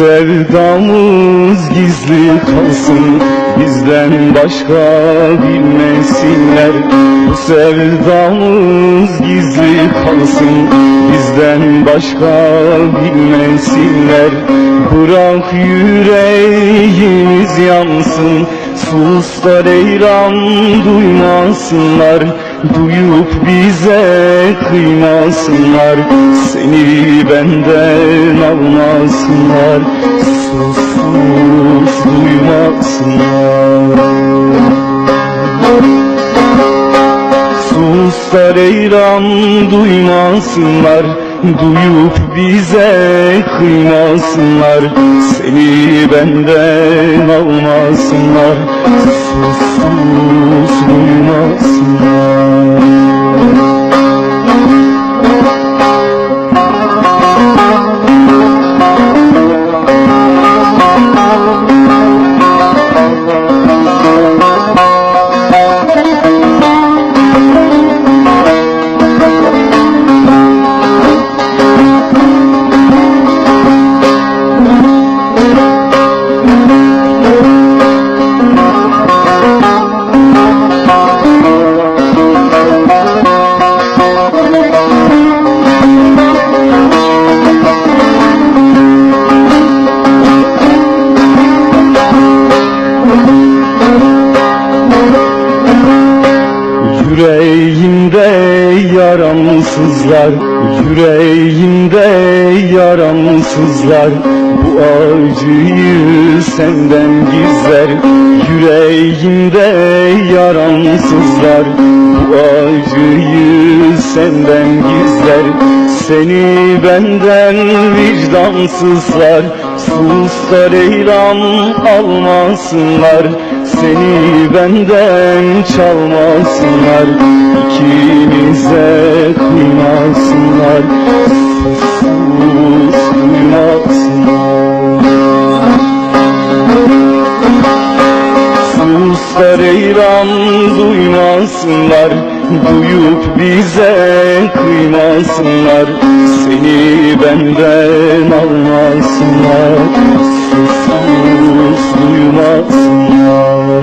sevdamız gizli kalsın Bizden başka bilmesinler. Bu sevdamız gizli kalsın Bizden başka bilmesinler. Bırak yüreğimiz yansın Sus da reyran duymasınlar Duyup bize kıymasınlar Seni benden almasınlar. Sus sus duymasınlar. Sus da duymasınlar Duyup bize kıymasınlar. Seni benden almasınlar Sus sus duymasınlar yaramsızlar Yüreğimde yaramsızlar Bu acıyı senden gizler Yüreğimde yaramsızlar Bu acıyı senden gizler Seni benden vicdansızlar. Sus da almasınlar Seni benden çalmasınlar İkimize kıymasınlar. Sus duymasınlar Sus da reyran duymasınlar. Duyup bize kıymasınlar. Seni benden almasınlar. Sus sus duymasınlar